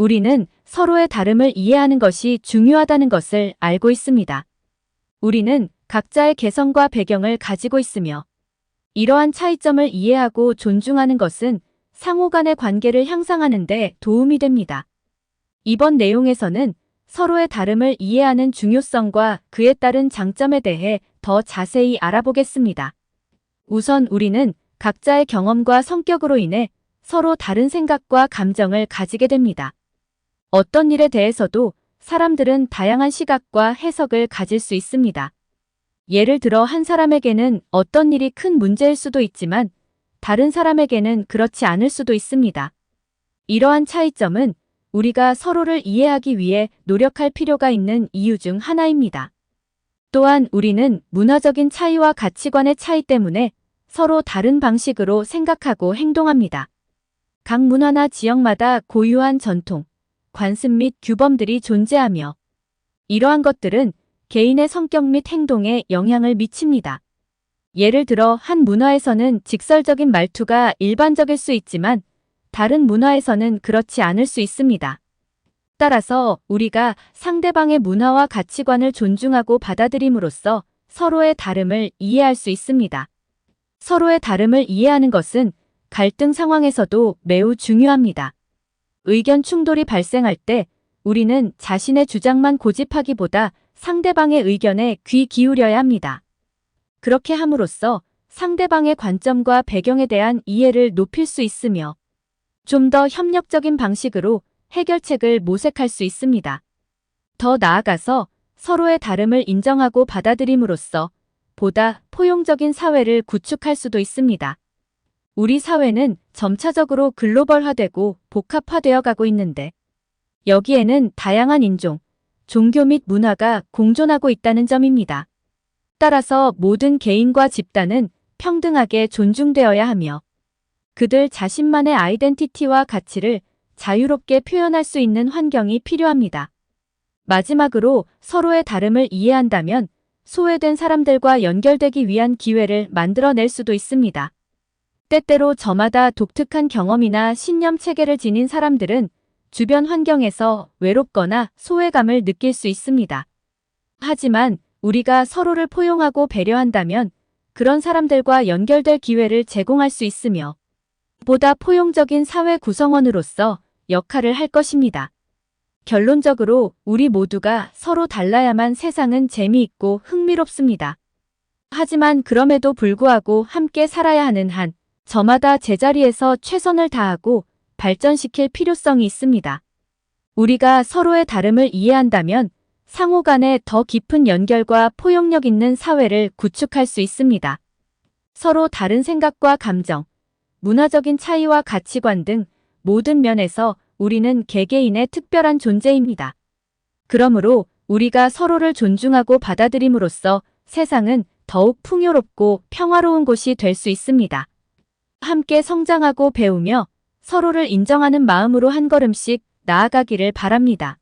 우리는 서로의 다름을 이해하는 것이 중요하다는 것을 알고 있습니다. 우리는 각자의 개성과 배경을 가지고 있으며 이러한 차이점을 이해하고 존중하는 것은 상호 간의 관계를 향상하는 데 도움이 됩니다. 이번 내용에서는 서로의 다름을 이해하는 중요성과 그에 따른 장점에 대해 더 자세히 알아보겠습니다. 우선 우리는 각자의 경험과 성격으로 인해 서로 다른 생각과 감정을 가지게 됩니다. 어떤 일에 대해서도 사람들은 다양한 시각과 해석을 가질 수 있습니다. 예를 들어 한 사람에게는 어떤 일이 큰 문제일 수도 있지만 다른 사람에게는 그렇지 않을 수도 있습니다. 이러한 차이점은 우리가 서로를 이해하기 위해 노력할 필요가 있는 이유 중 하나입니다. 또한 우리는 문화적인 차이와 가치관의 차이 때문에 서로 다른 방식으로 생각하고 행동합니다. 각 문화나 지역마다 고유한 전통, 관습 및 규범들이 존재하며 이러한 것들은 개인의 성격 및 행동에 영향을 미칩니다. 예를 들어 한 문화에서는 직설적인 말투가 일반적일 수 있지만 다른 문화에서는 그렇지 않을 수 있습니다. 따라서 우리가 상대방의 문화와 가치관을 존중하고 받아들임으로써 서로의 다름을 이해할 수 있습니다. 서로의 다름을 이해하는 것은 갈등 상황에서도 매우 중요합니다. 의견 충돌이 발생할 때 우리는 자신의 주장만 고집하기보다 상대방의 의견에 귀 기울여야 합니다. 그렇게 함으로써 상대방의 관점과 배경에 대한 이해를 높일 수 있으며 좀 더 협력적인 방식으로 해결책을 모색할 수 있습니다. 더 나아가서 서로의 다름을 인정하고 받아들임으로써 보다 포용적인 사회를 구축할 수도 있습니다. 우리 사회는 점차적으로 글로벌화되고 복합화되어 가고 있는데 여기에는 다양한 인종, 종교 및 문화가 공존하고 있다는 점입니다. 따라서 모든 개인과 집단은 평등하게 존중되어야 하며 그들 자신만의 아이덴티티와 가치를 자유롭게 표현할 수 있는 환경이 필요합니다. 마지막으로 서로의 다름을 이해한다면 소외된 사람들과 연결되기 위한 기회를 만들어낼 수도 있습니다. 때때로 저마다 독특한 경험이나 신념 체계를 지닌 사람들은 주변 환경에서 외롭거나 소외감을 느낄 수 있습니다. 하지만 우리가 서로를 포용하고 배려한다면 그런 사람들과 연결될 기회를 제공할 수 있으며 보다 포용적인 사회 구성원으로서 역할을 할 것입니다. 결론적으로 우리 모두가 서로 달라야만 세상은 재미있고 흥미롭습니다. 하지만 그럼에도 불구하고 함께 살아야 하는 한 저마다 제자리에서 최선을 다하고 발전시킬 필요성이 있습니다. 우리가 서로의 다름을 이해한다면 상호 간에 더 깊은 연결과 포용력 있는 사회를 구축할 수 있습니다. 서로 다른 생각과 감정, 문화적인 차이와 가치관 등 모든 면에서 우리는 개개인의 특별한 존재입니다. 그러므로 우리가 서로를 존중하고 받아들임으로써 세상은 더욱 풍요롭고 평화로운 곳이 될 수 있습니다. 함께 성장하고 배우며 서로를 인정하는 마음으로 한 걸음씩 나아가기를 바랍니다.